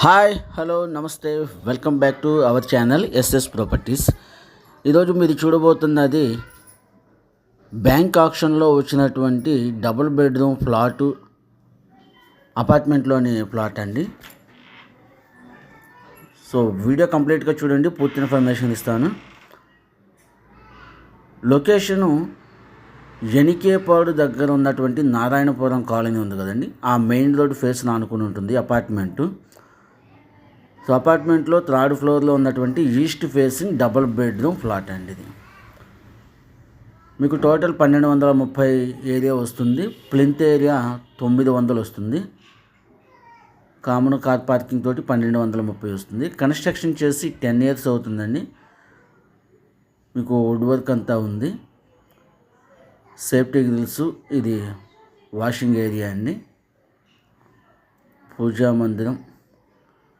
Hi hello నమస్తే. Welcome back to our channel SS properties. ఈరోజు మీరు చూడబోతున్నది బ్యాంక్ ఆప్షన్లో వచ్చినటువంటి డబుల్ బెడ్రూమ్ ఫ్లాటు అపార్ట్మెంట్లోని ఫ్లాట్ అండి. సో వీడియో కంప్లీట్గా చూడండి పూర్తి ఇన్ఫర్మేషన్ ఇస్తాను. లొకేషను ఎనికేపాడు దగ్గర ఉన్నటువంటి నారాయణపురం కాలనీ ఉంది కదండి. ఆ మెయిన్ రోడ్ ఫేస్ అనుకుని ఉంటుంది అపార్ట్మెంటు. సో అపార్ట్మెంట్లో థర్డ్ ఫ్లోర్లో ఉన్నటువంటి east facing double bedroom flat అండి ఇది. మీకు టోటల్ పన్నెండు వందల ముప్పై ఏరియా వస్తుంది. ప్లింత్ ఏరియా తొమ్మిది వందలు వస్తుంది. కామన్ కార్ పార్కింగ్ తోటి పన్నెండు వందల ముప్పై వస్తుంది. కన్స్ట్రక్షన్ చేసి టెన్ ఇయర్స్ అవుతుందండి. మీకు వుడ్ వర్క్ అంతా ఉంది. సేఫ్టీ గ్రిల్స్ ఇది వాషింగ్ ఏరియా అండి. పూజా మందిరం.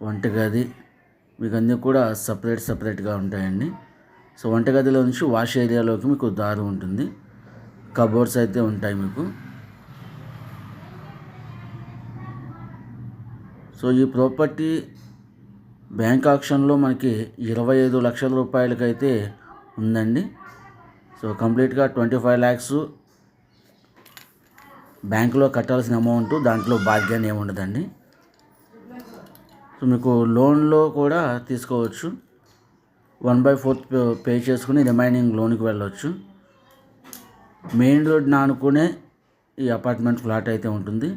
వంటగది మీకు అన్నీ కూడా సపరేట్ సపరేట్గా ఉంటాయండి. సో వంటగదిలో నుంచి వాష్ ఏరియాలోకి మీకు దారి ఉంటుంది. కబోర్డ్స్ అయితే ఉంటాయి మీకు. సో ఈ ప్రాపర్టీ బ్యాంక్ ఆక్షన్లో మనకి ఇరవై ఐదు లక్షల రూపాయలకైతే ఉందండి. సో కంప్లీట్గా ట్వంటీ ఫైవ్ ల్యాక్స్ బ్యాంకులో కట్టాల్సిన అమౌంట్ దాంట్లో భాగ్యాన్ని ఏమి ఉండదండి సో మీకు లోన్లో కూడా తీసుకోవచ్చు. వన్ బై ఫోర్త్ పే చేసుకుని రిమైనింగ్ లోన్కి వెళ్ళవచ్చు మెయిన్ రోడ్ ఆనుకునే ఈ అపార్ట్మెంట్ ఫ్లాట్ అయితే ఉంటుంది.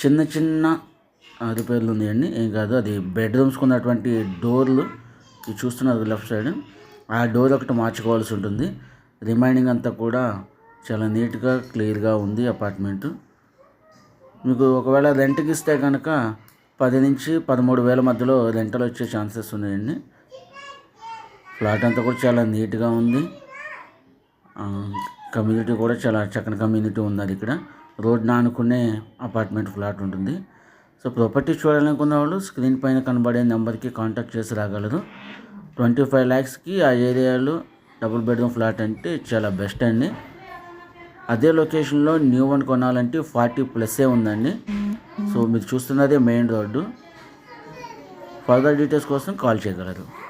చిన్న చిన్న రిపేర్లు ఉన్నాయండి. ఏం కాదు అది బెడ్రూమ్స్కి ఉన్నటువంటి డోర్లు ఇది చూస్తున్నారు లెఫ్ట్ సైడ్. ఆ డోర్ ఒకటి మార్చుకోవాల్సి ఉంటుంది. రిమైనింగ్ అంతా కూడా చాలా నీట్గా క్లియర్గా ఉంది అపార్ట్మెంటు. మీకు ఒకవేళ రెంట్కి ఇస్తే కనుక పది నుంచి పదమూడు వేల మధ్యలో రెంటలు వచ్చే ఛాన్సెస్ ఉన్నాయండి. ఫ్లాట్ అంతా కూడా చాలా నీట్గా ఉంది. కమ్యూనిటీ కూడా చాలా చక్కని కమ్యూనిటీ ఉన్నది ఇక్కడ. రోడ్ నానుకునే అపార్ట్మెంట్ ఫ్లాట్ ఉంటుంది. సో ప్రాపర్టీ చూడాలనుకున్న వాళ్ళు స్క్రీన్ పైన కనబడే నెంబర్కి కాంటాక్ట్ చేసి రాగలరు. ట్వంటీ ఫైవ్ ల్యాక్స్కి ఆ ఏరియాలో డబుల్ బెడ్రూమ్ ఫ్లాట్ అంటే చాలా బెస్ట్ అండి. అదే లొకేషన్లో న్యూ వన్ కొనాలంటే ఫార్టీ ప్లస్సే ఉందండి. సో మీరు చూస్తున్నదే మెయిన్ రోడ్డు. ఫర్దర్ డీటెయిల్స్ కోసం కాల్ చేయగలరు.